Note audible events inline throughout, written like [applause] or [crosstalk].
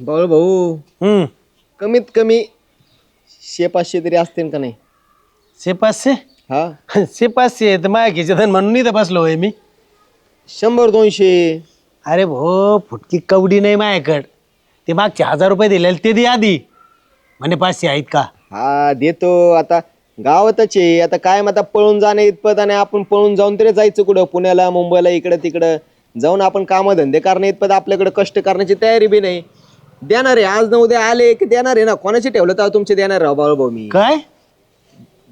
बाळ भाऊ. हम्म. कमीत कमी शे पाचशे तरी असतील का नाही? शे पाचशे? हा. [laughs] शे पाचशे तर माझ्या खिशात म्हणून इथं बसलो होय मी. शंभर दोनशे. अरे भो फुटकी कवडी नाही माझ्याकडं ते मागचे हजार रुपये दिलेले ते दे आधी. म्हणे पाचशे आहेत का? हा देतो. आता गावातच आहे. आता काय मग आता पळून जाणे इतपत आणि आपण पळून जाऊन तरी जायचं कुठं? पुण्याला मुंबईला इकडं तिकडं जाऊन आपण कामधंदे करणे इतपत आपल्याकडे कष्ट करण्याची तयारी बी नाही. देणार आहे. आज न उद्या आले की देणार आहे ना? कोणाची ठेवलं तर तुमचे देणार राव बाळा भाऊ मी. काय?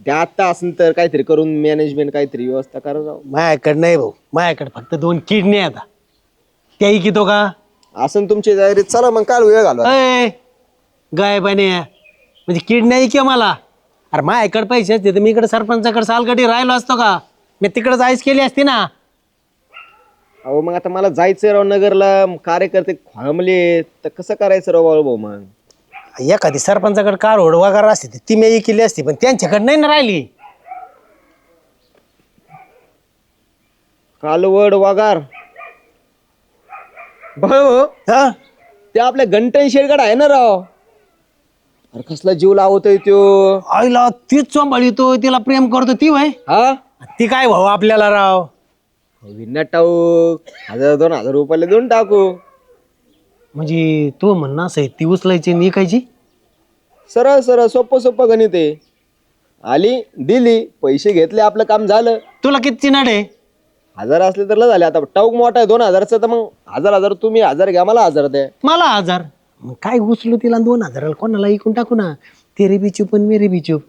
द्या आता असेल तर काहीतरी करून मॅनेजमेंट काहीतरी व्यवस्था करा राव. माझ्याकडं नाही भाऊ. माझ्याकडे फक्त दोन किडनी आता. त्याही कितो का? असं तुमची तयारी. चला मग काय वेळ घालवा. अय गाय पाणी म्हणजे किड नाही की मला? अरे माझ्याकडे पैसे असते तर मी इकडे सरपंचाकडे सालकटी राहिलो असतो का? मी तिकडे जायच केली असती ना? अहो मग आता मला जायचं राव नगरला कार्यकर्ते खोळंबले तर कसं करायचं राव बाळू भाऊ मग? एखादी सरपंचाकडे कार ओढ वगैरे असते ती मी केली असती पण त्यांच्याकडे नाही ना राहिली. कालवड वागार भाऊ हा? ते आपल्या गंटन शेडगड आहे ना राव? अरे कसला जीव लावतोय त्यो आईला तीच सांभाळतो तिला प्रेम करतो ती भाई हा? ती काय भाऊ आपल्याला राव? विना टाऊक हजार दोन हजार रुपयाला देऊन टाकू. म्हणजे तू म्हणणं असं आहे ती उचलायची आणि ऐकायची सरळ सरळ सोपं सोपं गणित आहे. आली दिली पैसे घेतले आपलं काम झालं. तुला किती चिनाड आहे हजार असले तर लय झाले. आता टाऊक मोठा आहे दोन हजारचं तर मग हजार हजार तुम्ही हजार घ्या मला हजार द्या. मला हजार? मग काय उचलू तिला आणि दोन हजाराला? कोणाला ऐकून टाकू ना? तेरे बी चूप आणि मेरे बी चूप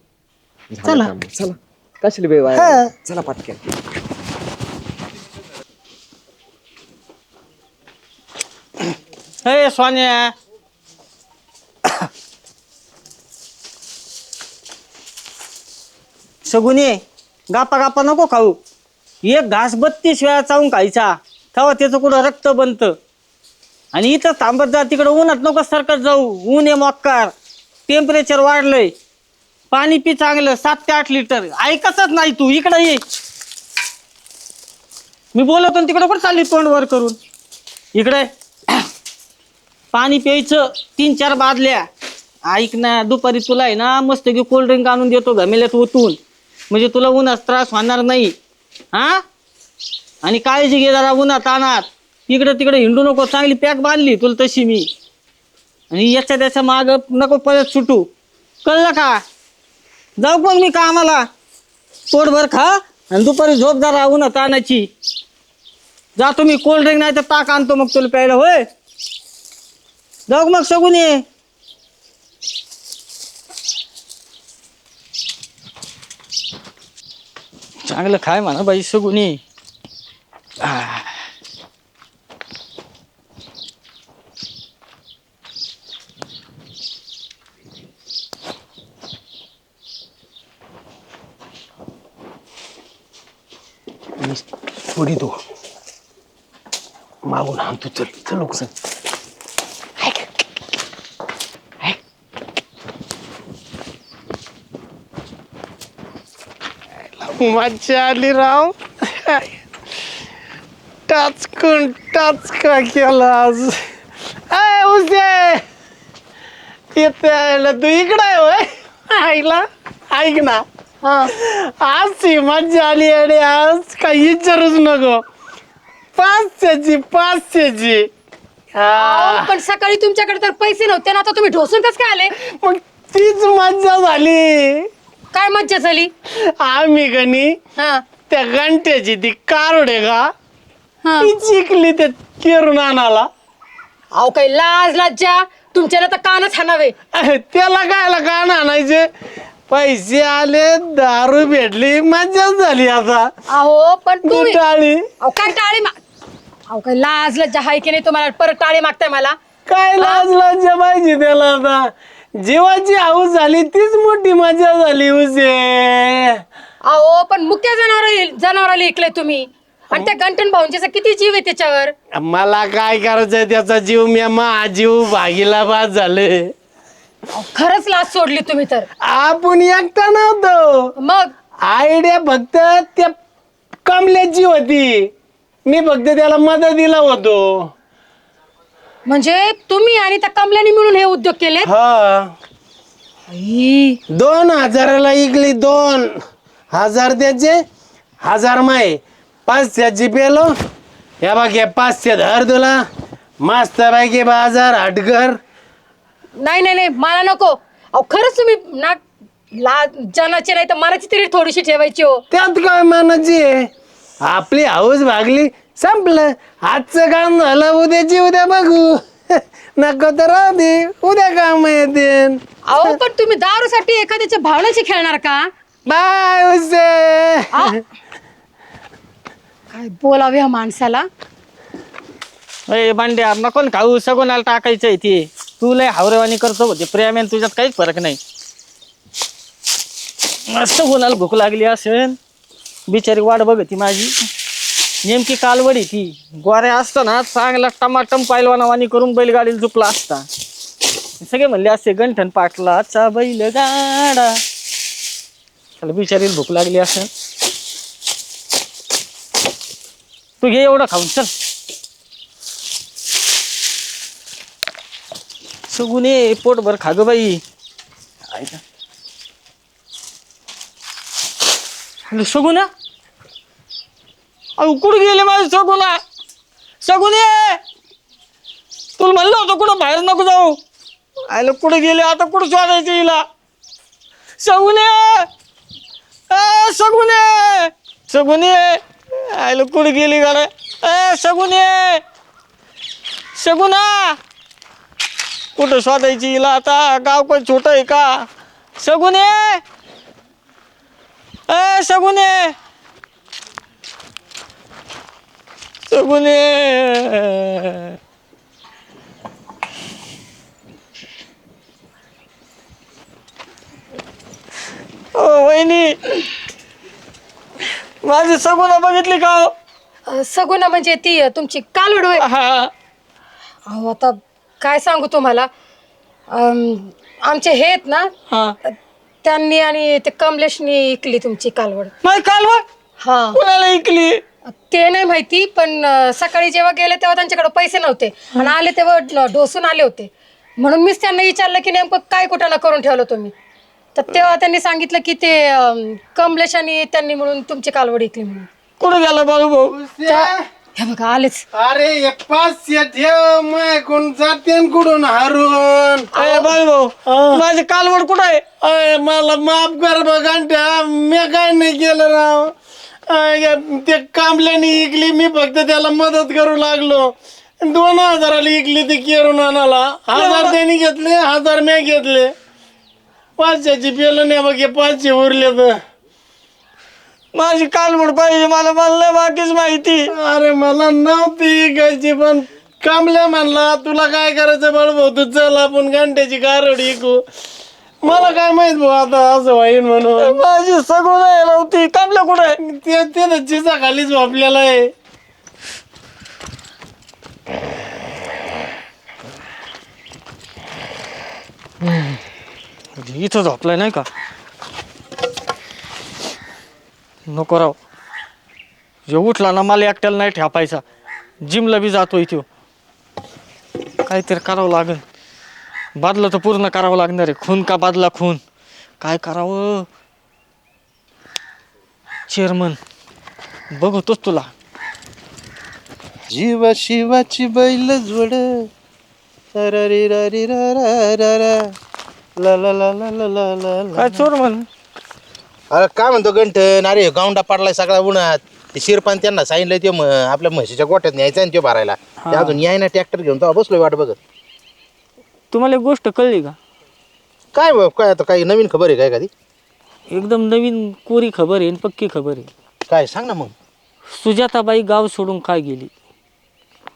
चला चला. कशाला बे चला पटकन. हे सोन्या सगुनी गापा गापा नको खाऊ. एक घास बत्तीस वेळा चावून खायचा तेव्हा त्याचं कुठं रक्त बनतं. आणि इथं थांबत जा तिकडं उन्हात नको सरकत जाऊ. ऊन आहे मक्कार. टेम्परेचर वाढलंय. पाणी पी चांगलं सात ते आठ लिटर. ऐकतच नाही तू इकडं ये. मी बोलतो तिकडं पण चालली तोंड वर करून? इकडे पाणी प्यायचं तीन चार बादल्या. ऐक ना दुपारी तुला आहे ना मस्त की कोल्ड्रिंक आणून देतो घमेल्यात ओतून. म्हणजे तुला उन्हात त्रास होणार नाही. हा? आणि काळजी घे जरा उन्हात अनात इकडं तिकडे हिंडू नको चांगली पॅक बांधली तुला तशी मी. आणि याच्या त्याच्या माग नको परत सुटू. कळलं का? जाऊ मग मी कामाला. पोटभर खा आणि दुपारी झोप जरा उन्हात आणायची. जातो मी कोल्ड्रिंक नाही तर ताक आणतो मग तुला प्यायला होय? जाऊ मग सगून? ये चांगलं खाय म्हणा बाई सगुनी. ये थोडी तू. मागून आणतो चल चल लोक मज्जा आली राव टाच करून टाच का केला आज आय उसे येते आयला तू इकडं आहे होय आईला ऐक ना आज ती मज्जा आली आणि आज काही विचारूच नको पाचशेची पाचशेची हा. अहो, पण सकाळी तुमच्याकडे तर पैसे नव्हते ना आता तुम्ही ढोसून कस काय आले मग तीच मज्जा झाली काय मज्जा झाली? आम्ही गणी हा. त्या घंट्याची ती कारोडे का? हा. ती चिकली त्या केरून आणाला अहो काही लाज लज्जा? तुमच्याला तर कानच हाणावे. त्याला कायला कान आणायचे. पैसे आले दारू भेटली मज्जा झाली आता. अहो पण तुम्ही टाळी. अहो काय टाळी मा अहो काही लाज लज्जा हाय की नाही तुम्हाला? परत टाळी मागताय मला. काय लाज लज्जा पाहिजे त्याला आता. जीवाची हाऊस झाली तीच मोठी मजा झाली उसे अहो पण मुख्य जनावर जनावराला ऐकलंय तुम्ही. आणि त्या गंटन भाऊंचे किती जीव आहे त्याच्यावर? मला काय करायचंय त्याचा जीव? मी मा जीव भागीला बाद झाले. अहो, खरंच लाज सोडली तुम्ही तर. आपण एकटा नव्हतो. मग? आयडिया फक्त त्या कमल्याची होती. मी फक्त त्याला मदतीला होतो. म्हणजे तुम्ही आणि त्या कमल्याने मिळून हे उद्योग केले हा. दोन हजाराला इकली दोन. हजार त्याचे हजार माय. पाचशेची पेलो या बघ हे पाचशे धर तुला. मस्त पैकी बाजार हटकर नाही नाही नाही मला नको. अहो खरंच तुम्ही ना ला जनाची नाही तर मनाची तरी थोडीशी ठेवायची हो. त्यात काय मानाची आहे? आपली हाऊस भागली संपलं. आजचं काम झालं उद्याची उद्या बघू. नको तर राहू दे. उद्या काम येते. अहो पण तुम्ही दारूसाठी एखाद्याच्या भावनाची खेळणार का? बाय उसे. काय बोलावे ह्या माणसाला? अय भांड्या नको ना खाऊ. सगोनाला टाकायचंय ते. तू लय हावरेवानी करतो होते. प्रेम तुझ्यात काहीच फरक नाही. मस्त कोणाला भूक लागली असेल. बिचारी वाट बघती माझी. नेमकी कालवडी ती. गोऱ्या असतं ना चांगला टमाटम पायलवानावानी करून बैलगाडीला झुपला असता. सगळे म्हणले असते गंठन पाटलाचा बैल गाडा त्याला बिचारीला भूक लागली असेल तू घे एवढं खाऊन चल. सगुने पोटभर खा ग बाई. ऐका हॅलो सगुना? अहो कुठं गेले माझे सगुना सगुने तुला म्हणलं होतं कुठं बाहेर नको जाऊ. आयला कुठं गेले? आता कुठं शोधायचं हिला? सगुने ए सगुने सगुने आयला कुठं गेली गाड्या? ए सगुने सगुना कुठं शोधायची हिला आता? गाव पण छोटं आहे का? सगुने ए सगुने सगुने ओ वहिनी माझी सगुना बघितली का? हो? अ, सगुना म्हणजे ती अ, तुमची कालवड होय. हा. अहो आता काय सांगू तुम्हाला? आमचे हे आहेत ना हा. त्यांनी आणि ते कमलेशनी इकली तुमची कालवड. माझी कालवड? हा. कुणाला ऐकली ते नाही माहिती पण अ, सकाळी जेव्हा गेले तेव्हा त्यांच्याकडे पैसे नव्हते. आणि आले तेव्हा ड- ढोसून आले होते. म्हणून मीच त्यांना विचारलं की नेमकं काय कुठं करून ठेवलं तुम्ही? तर तेव्हा त्यांनी सांगितलं की ते कमलेश आणि त्यांनी म्हणून तुमची कालवड इकली म्हणून. कुठं गेला बाळू भाऊ? त्या- हे बघा आलेच. अरे हे पाचशे ठेव माय कोण जाते कुठून हारून? ए बाळू भाऊ माझी कालवड कुठं आहे? अय, मला माफ कर बघ मी काय नाही केलं राव. ते कांबल्याने इकली मी फक्त त्याला मदत करू लागलो. दोन हजाराला इकली ती केरून आणाला हजार त्यांनी घेतले हजार मी घेतले. पाचशेची पेलं नाही बघ हे पाचशे उरले तर माझी कालवड पाहिजे मला म्हणलं बाकीच माहिती. अरे मला नव्हती इकायची पण कांबल्या म्हणला तुला काय करायचं बाळ भाऊ तू चल आपण घंट्याची कारड इकू. मला काय माहीत भाऊ आता असं होईन म्हणून. माझी सगळं नाही नव्हती कामल्या कुठं आहे? ते ते चिचा खालीच झोपलेला आहे. इथं झोपलाय नाही का? नको राव. जो उठला ना मला एकट्याला नाही ठेपायचा. जिमला बी जातोय तो काहीतरी करावं लागेल. बादलं तर पूर्ण करावं लागणार आहे. खून का बादला खून? काय करावं? चेअरमन बघतोच तुला. जीवा शिवाची बैल जोड. रा ला ला ला ला ला ला ला ला. काय चोर म्हण अरे काय म्हणतो गंठन? अरे गावंडा पडलाय सगळा उन्हात. ते शिरपान त्यांना सांगितलं ते म- आपल्या म्हशीच्या गोट्यात न्यायचं आणि ते भरायला. ते अजून याय ना ट्रॅक्टर घेऊन तेव्हा बसलोय वाट बघत. तुम्हाला एक गोष्ट कळली का? काय बाप काय आता काही नवीन खबर आहे काय कधी एकदम नवीन कोरी खबर आहे आणि पक्की खबर आहे. काय सांग ना मग. सुजाताबाई गाव सोडून काय गेली?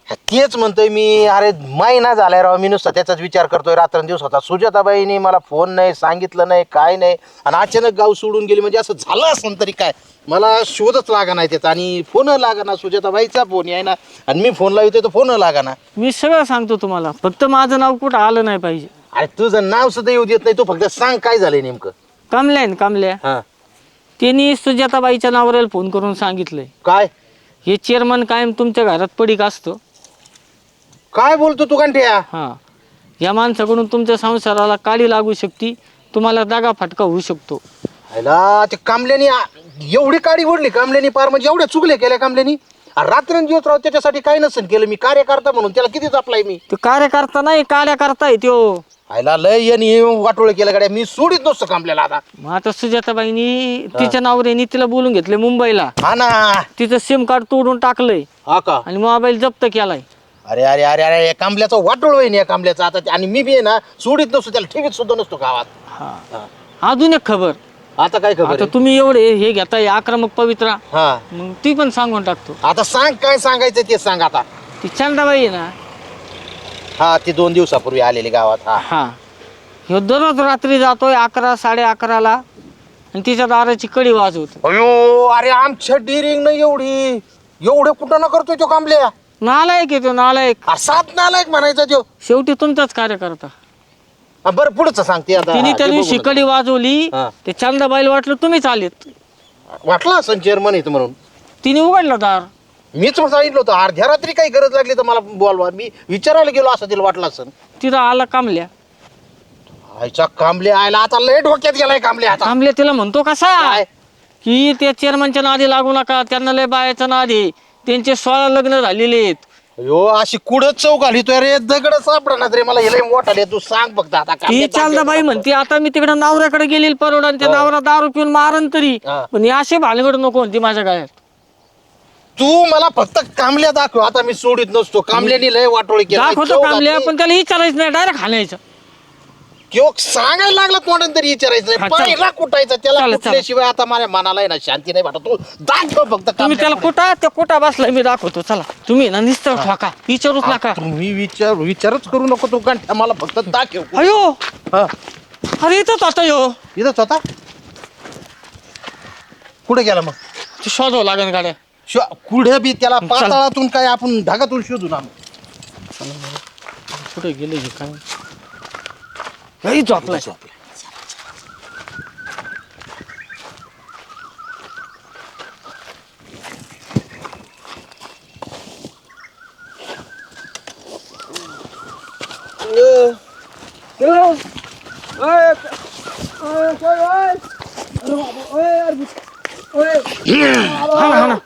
हा, तेच म्हणतोय मी. अरे महिना झालाय राव मी नुसता त्याचाच विचार करतोय रात्रंदिवस होता सुजाताबाईनी मला फोन नाही सांगितलं नाही काय नाही. आणि अचानक गाव सोडून गेली म्हणजे असं झालं असं तरी काय? मला शोधच लागा नाही त्याचा आणि फोन लागा ना सुजाताबाईचा फोन याय ना आणि मी फोन लावतोय तर फोन लागा ना. मी सगळं सांगतो तुम्हाला फक्त माझं नाव कुठं आलं नाही पाहिजे. अरे तुझं नाव सुद्धा येऊ देत नाही तू फक्त सांग काय झालंय नेमकं. कामल्या ना कामल्या. हा. त्यांनी सुजाताबाईच्या नावाला फोन करून सांगितलंय. काय? हे चेअरमन कायम तुमच्या घरात पडीक असतो. काय बोलतो तू कंठ्या हा. या माणसाकडून तुमच्या संसाराला काळी लागू शकते तुम्हाला दागा फटका होऊ शकतो. ह्याला ते कामल्यानी आ- एवढी काडी ओढली कामल्यानी पार म्हणजे एवढ्या चुकले केल्या कामल्यानी. रात्रंदिवस राव त्याच्यासाठी काय नसेल केलं मी कार्यकर्ता म्हणून त्याला किती जपलाय मी? तो कार्यकर्ता नाही कार्यकर्ता आहे त्यो. आयला लय यांनी वाटोळ केलं गाड्या मी सोडित नसतो कामल्याला आता. मग आता सुजाताबाईंनी तिच्या नावरेनी तिला बोलून घेतले मुंबईला. हा ना. तिचं सिम कार्ड तोडून टाकलंय. हा का? आणि मोबाईल जप्त केलाय. अरे अरे अरे अरे या कांबल्याचं वाटोळ होईन या कांबल्याचं आता ते- आणि मी बी आहे ना सोडित नसतो त्याला ठेवीत सुद्धा नसतो गावात. अजून एक खबर. आता काय खबर आता आहे? तुम्ही एवढे हे घेताय आक्रमक पवित्रा. हा. मग ती पण सांगून टाकतो. आता सांग काय सांगायचं ते सांग आता. ती चंदाबाई आहे ना हा ती दोन दिवसापूर्वी आलेली गावात हा. हा. ह्यो दररोज रात्री जातोय अकरा साडे अकराला आणि तिच्या दाराची कडी वाजवतो. अयो अरे आमच्या डिरिंग नाही एवढी एवढे कुठं ना करतोय तो कांबल्या? नालायक आहे तो नालायक. अरे सात नालायक म्हणायचा तो. शेवटी तुमचाच कार्यकर्ता. हा, बरं पुढचं सांगते आता. तिने त्या ते दिवशी बघू कडी वाजवली. हा. ते चंदाबाईला वाटलं तुम्हीच आलेत. नका. वाटलं असं चेअरमन येतं म्हणून. तिने उघडलं दार. मीच मग सांगितलं होतं अर्ध्या रात्री काही गरज लागली तर मला बोलवा. मी विचारायला गेलो असं तिला वाटलं असं तिथं आला कामल्या. आईचा कांबले आयला आता लय डोक्यात गेलाय कांबले आता. कामल्या तिला म्हणतो कसा काय? की त्या चेअरमनच्या नादी लागू नका त्यांना लय बायाचं नाद. त्यांचे सोळा लग्न झालेले आहेत. अयो अशी कुठं चौक आली तो रे? दगड सापडणार रे मला हे मोठा लय. तू सांग फक्त आता ती कांबले चालदाबाई म्हणते आता मी तिकडे नवऱ्याकडे गेली परवडा आणि त्या नवरा दारू पिऊन मारन तरी. हा. पण ही अशी भानगड नको म्हणते माझ्या गायात तू मला फक्त कांबल्या दाखव आता मी सोडित नसतो. कांबल्यानी लय वाटोळी केली. दाखवतो कामल्या पण त्याला विचारायचं नाही डायरेक्ट हाणायचं. किंवा सांगायला लागला तोंडाने तरी विचारायचं हा, नाही चल. पाहिला कुठायचं त्याला चल, चल. कुठल्याशिवाय आता माझ्या मनाला आहे ना शांती नाही वाटत. तू दाखव फक्त तुम्ही त्याला कुठं त्या कुठं बसलाय? मी दाखवतो. चला. तुम्ही ना निस्तर ठोका विचारूच नका. तुम्ही विचार विचारच करू नको तू. गांठ्या मला फक्त दाखव अयो! हा. अरे इथंच आता यो. इथंच होता? कुठे गेला मग? ते शोधावं लागेल गाड्या. शो- कुठे बी त्याला पाताळातून काय आपण ढगातून शोधून आणू कुठे गेले हे काय? लई झोपलाय हाना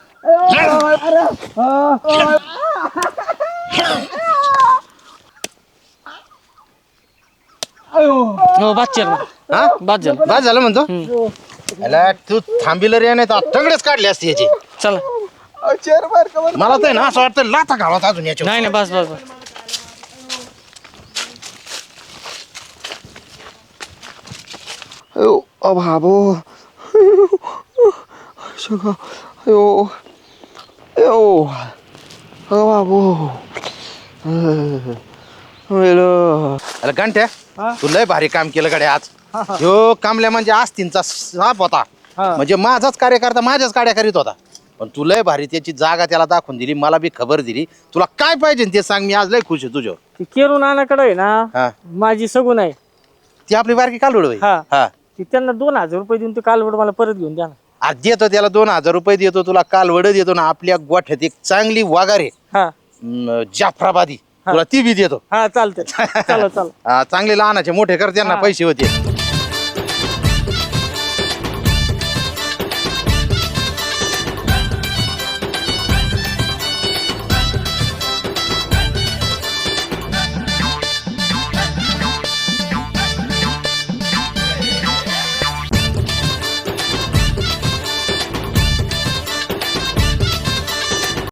हो बादशाह हा? बाद झालं. बाद झालं म्हणतो? याला तू थांबिलं रे नाही तर तंगडेच काढले असते याची. चला. मला तर आहे ना असं वाटतं लाथा घालत अजून याच्या नाही नाही बस बस बस. अयो अ बाबो सगळं अयो. अयो. अ बाबो वेलो अरे घंट्या तू लय भारी काम केलं गड्या आज. ह्यो कामल्या म्हणजे आस्तींचा साप होता. म्हणजे माझाच कार्यकर्ता माझ्याच कार्य करीत होता. पण तू लय भारी त्याची जागा त्याला दाखवून दिली मला बी खबर दिली. तुला काय पाहिजे ते सांग मी आज लय खुश आहे तुझ्यावर. ती केरू नानाकडे आहे हा. ना माझी सगून आहे. ती आपली बारकी काल उडवाय हा. हा. ती त्यांना दोन हजार रुपये देऊन ते कालवड मला परत घेऊन द्या ना. आज देतो त्याला दोन हजार रुपये देतो तुला काल वड देतो ना. आपल्या गोठ्यात एक चांगली वाघारे हा. अं, जाफराबादी. तुला ती बी देतो हा चालतंय. [laughs] चला चला. हा, चांगले लहानाचे मोठे कर त्यांना पैसे होते.